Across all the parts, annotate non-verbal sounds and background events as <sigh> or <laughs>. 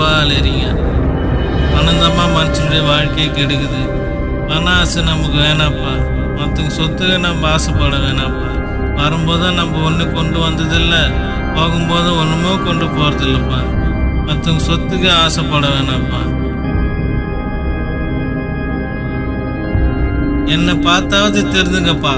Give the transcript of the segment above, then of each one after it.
ரொம்ப அலையறீங்க பணம் தான்ப்பா மனுஷனுடைய வாழ்க்கையை கெடுக்குது. பண ஆசை நமக்கு வேணாப்பா. மற்றவங்க சொத்துக்கு நம்ம ஆசைப்பட வேணாப்பா. வரும்போது நம்ம ஒன்று கொண்டு வந்ததில்ல. போகும்போது ஒன்றுமோ கொண்டு போகிறதில்லப்பா மற்றவங்க சொத்துக்கு ஆசைப்பட வேணாப்பா. என்னை பார்த்தாவது தெரிஞ்சுங்கப்பா.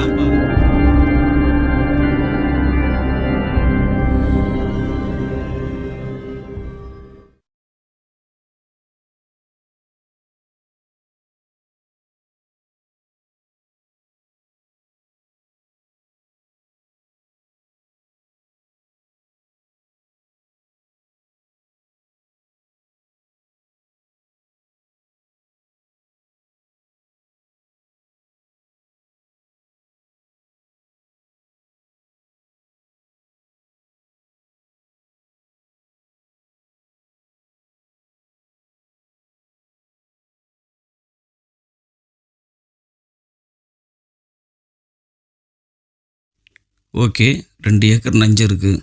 ஓகே ரெண்டு ஏக்கர் நஞ்சு இருக்குது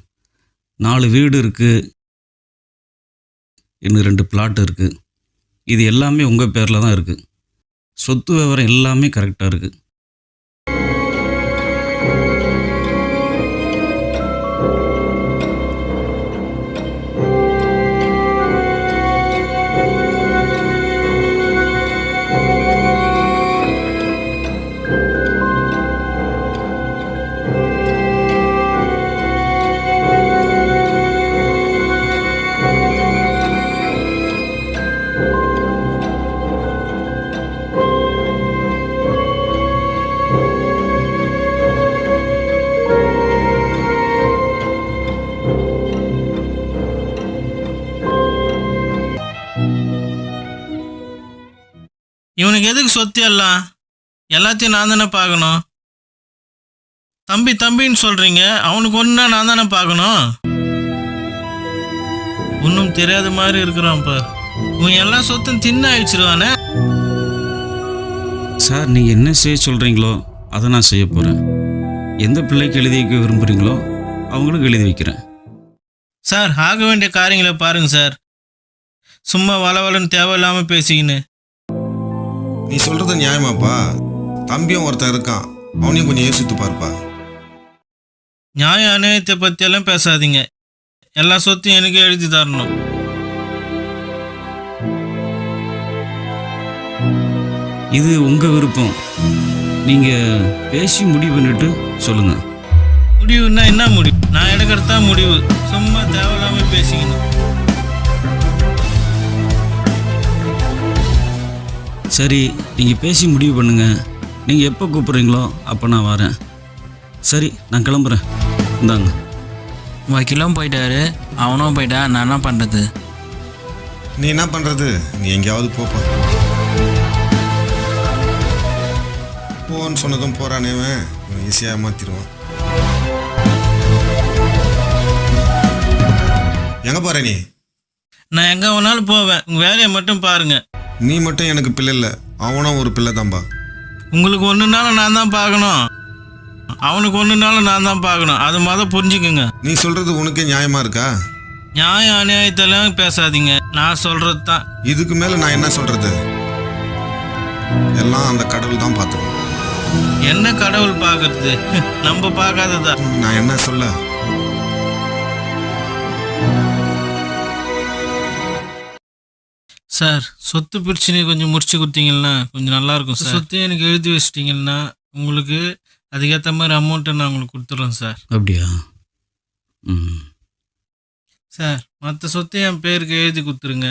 நாலு வீடு இருக்குது இன்னும் ரெண்டு பிளாட் இருக்குது இது எல்லாமே உங்கள் பேரில் தான் இருக்குது சொத்து விவரம் எல்லாமே கரெக்டாக இருக்குது இவனுக்கு எதுக்கு சொத்து எல்லாம்? எல்லாத்தையும் நான் தானே பார்க்கணும். தம்பி தம்பின்னு சொல்றீங்க. அவனுக்கு ஒன்றா நான் தானே பார்க்கணும்? ஒன்றும் தெரியாத மாதிரி இருக்கிறான் பார். இவன் எல்லா சொத்தும் தின்ன அழிச்சிருவானே? சார் நீங்கள் என்ன செய்ய சொல்கிறீங்களோ அதை நான் செய்ய போகிறேன் எந்த பிள்ளைக்கு எழுதி வைக்க விரும்புகிறீங்களோ அவங்களுக்கு எழுதி வைக்கிறேன். சார் ஆக வேண்டிய காரியங்களை பாருங்க சார். சும்மா வளவலன்னு தேவையில்லாமல் பேசிக்கின்னு. நீ சொல்றது நியாயமாப்பா. தம்பியும் ஒருத்தன் இருக்கான். அவனையும் கொஞ்சம் யோசித்து பாருப்பா. நியாய அநியாயத்தை பற்றியெல்லாம் பேசாதீங்க. எல்லா சொத்தையும் எனக்கு எழுதி தரணும். இது உங்கள் விருப்பம். நீங்கள் பேசி முடிவு பண்ணிட்டு சொல்லுங்கள் முடிவுன்னா என்ன முடிவு? நான் எடுக்கிறது முடிவு. சும்மா தேவையில்லாமல் பேசிக்கணும். சரி நீங்கள் பேசி முடிவு பண்ணுங்கள் நீங்கள் எப்போ கூப்பிட்றீங்களோ அப்போ நான் வரேன். சரி நான் கிளம்புறேன். இந்தாங்க. வக்கீலும் போயிட்டாரு. அவனும் போயிட்டான் நான் என்ன பண்ணுறது நீ என்ன பண்றது? நீ எங்கேயாவது போப்பா போன்னு சொன்னதும் போறானேவன் இவன். ஈஸியாக மாத்திடுவான் எங்க போற நீ? நான் எங்கே வேணாலும் போவேன். உங்கள் வேலையை மட்டும் பாருங்கள் நீ மட்டும் எனக்கு பிள்ளை இல்லை. அவனும் ஒரு பிள்ளை தான்பா. உங்களுக்கு ஒன்றுனாலும் நான் தான் பார்க்கணும். அவனுக்கு ஒன்றுனாலும் நான் தான் பார்க்கணும். அது மொதல் புரிஞ்சுக்குங்க. நீ சொல்றது உனக்கே நியாயமா இருக்கா? நியாய அநியாயத்தெல்லாம் பேசாதீங்க. நான் சொல்கிறது தான். இதுக்கு மேல நான் என்ன சொல்றது? எல்லாம் அந்த கடவுள் தான் பார்த்துக்கணும். என்ன கடவுள் பார்க்கறது? <laughs> நம்ம பார்க்காததா? நான் என்ன சொல்ல? சார் சொத்து பிரச்சனையை கொஞ்சம் முடிச்சு கொடுத்தீங்கன்னா கொஞ்சம் நல்லா இருக்கும் சார். சொத்து எனக்கு எழுதி வச்சிட்டீங்கன்னா உங்களுக்கு அதுக்கேற்ற மாதிரி அமௌண்ட்டை நான் உங்களுக்கு கொடுத்துட்றேன் சார். அப்படியா? ம். சார் மற்ற சொத்தை என் பேருக்கு எழுதி கொடுத்துருங்க.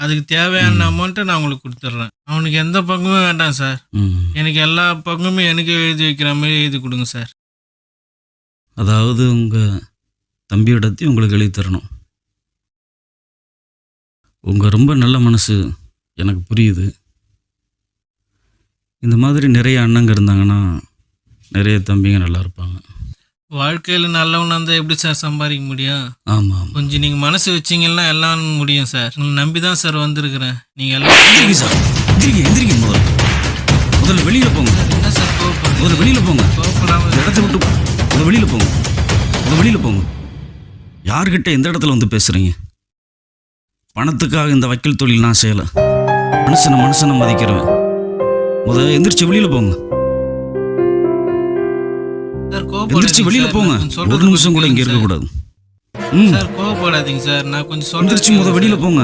அதுக்கு தேவையான அமௌண்ட்டை நான் உங்களுக்கு கொடுத்துட்றேன் அவனுக்கு எந்த பங்குமே வேண்டாம் சார். ம். எனக்கு எல்லா பங்குமே எனக்கு எழுதி வைக்கிற மாதிரி எழுதி கொடுங்க சார். அதாவது உங்கள் தம்பியோடத்தையும் உங்களுக்கு எழுதி தரணும். உங்கள் ரொம்ப நல்ல மனசு எனக்கு புரியுது. இந்த மாதிரி நிறைய அண்ணங்க இருந்தாங்கன்னா நிறைய தம்பிங்க நல்லா இருப்பாங்க. வாழ்க்கையில் நல்லவனா இருந்தால் எப்படி சார் சம்பாதிக்க முடியும்? ஆமாம் கொஞ்சம் நீங்கள் மனசு வச்சீங்கன்னா எல்லாம் முடியும் சார் உங்களை நம்பி தான் சார் வந்திருக்கிறேன். நீங்கள் எல்லாம் எந்திரிங்க சார் எந்திரிங்க எந்திரிங்க முதல்ல. முதல்ல வெளியில் போங்க. என்ன சார் கோவப்படுறீங்க? முதல்ல வெளியில் போங்க. கோவப்படாம இந்த இடத்த விட்டு முதல்ல வெளியில் போங்க. முதல்ல வெளியில் போங்க. யார்கிட்ட எந்த இடத்துல வந்து பேசுகிறீங்க பணத்துக்காக இந்த வக்கீல் தொழில் நான் செய்யலை. மனுஷனை மனுஷனை மதிக்கிறவன். முத எந்திரிச்சு வெளியில் போங்க. சார் எந்திரிச்சு வெளியில். போங்க. ஒரு நிமிஷம் கூட இங்கே இருக்கக்கூடாது சார். கோவப்படாதீங்க சார். நான் கொஞ்சம் எந்திரிச்சு முத சொல்றது வெளியில் போங்க.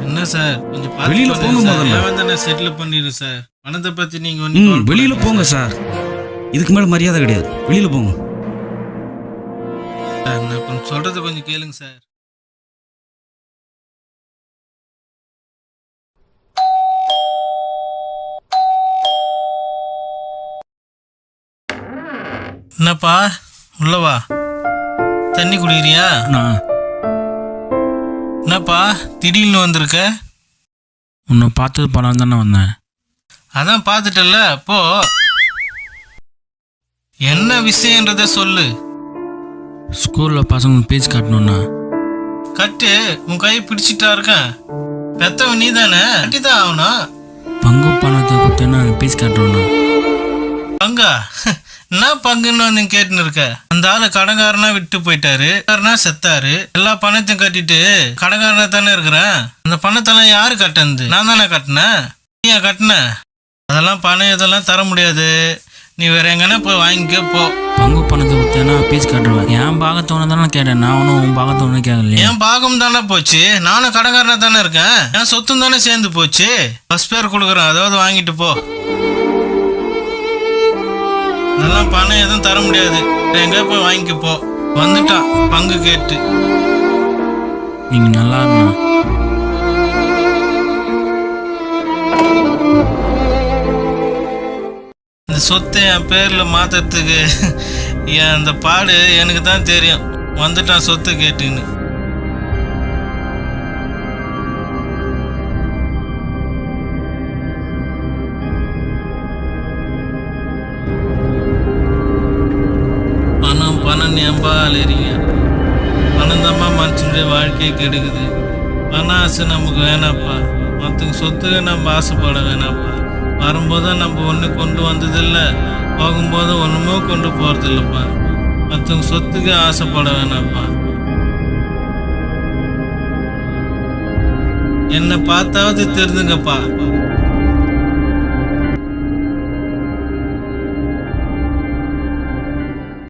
என்ன சார்? கொஞ்சம் வெளியில போங்க. முதல்ல. நான் செட்டில் பண்ணிடு சார். பணத்தை பத்தி நீங்க ம் ஒன்றும் வெளியில் போங்க சார். இதுக்கு மேலே மரியாதை கிடையாது. வெளியில் போங்க. சார் நான் கொஞ்சம் சொல்றது கொஞ்சம் கேளுங்க சார். என்னப்பா? உள்ளவா தண்ணி குடிக்கிறியா? என்னப்பா? திடீர்னு வந்திருக்க? உன்னை பார்த்தது படம் தானே வந்தேன். அதான் பார்த்துட்டல போ. என்ன விஷயன்றத சொல்லு. ஸ்கூலில் பசங்க பேச்சு காட்டணும்னா கட்டு உன் கையை பிடிச்சிட்டா இருக்கேன். பெத்தவன் நீ தானே கட்டிதான் ஆகணும். பங்கு பணத்தை கொடுத்தேன்னா பேச்சு காட்டணும்னா பங்கா? என்ன பங்குன்னு வந்து கேட்டுன்னு இருக்க? அந்த ஆளு கடங்காரனா விட்டு போயிட்டாரு. செத்தாரு. எல்லா பணத்தையும் கட்டிட்டு கடங்காரனா தானே இருக்கிறேன் அந்த பணத்தெல்லாம் யாரு கட்டினது? நான் தானே கட்டினேன் நீ கட்டின? அதெல்லாம் பணம் இதெல்லாம் தர முடியாது. நீ வேற எங்கன்னா போய் வாங்கிக்க போ. பங்கு பணத்தை கொடுத்தேன்னா பேச்சு காட்டுவேன் என் பாகத்தோன்னு தானே கேட்டேன். நான் ஒன்றும் உன் பாகத்தோன்னு கேட்கலையே. என் பாகம் தானே போச்சு. நானும் கடங்காரனா தானே இருக்கேன். என் சொத்தும் தானே சேர்ந்து போச்சு. பஸ் பேர் கொடுக்குறேன். அதாவது வாங்கிட்டு போ. அதெல்லாம் பணம் எதுவும் தர முடியாது. எங்க போய் வாங்கிக்க போ. வந்துட்டான் பங்கு கேட்டு. நீங்கள் நல்லா இருந்தா சொத்தை என் பேர்ல மாத்துறதுக்கு என் அந்த பாடு எனக்கு தான் தெரியும். வந்துட்டான் சொத்து கேட்டுன்னு. பணம் பணம் ஏம்பா அலைறீங்க பணம் தான்ப்பா மனுஷனுடைய வாழ்க்கையை கெடுக்குது. பண ஆசை நமக்கு வேணாப்பா. மற்றவங்க சொத்துக்கு நம்ம ஆசைப்பட வேணாப்பா. வரும்போது நம்ம ஒன்று கொண்டு வந்ததில்லை. போகும்போது ஒன்றுமோ கொண்டு போகிறதில்லப்பா மற்றவங்க சொத்துக்கு ஆசைப்பட வேணாப்பா. என்னை பார்த்தாவது தெரிஞ்சுங்கப்பா.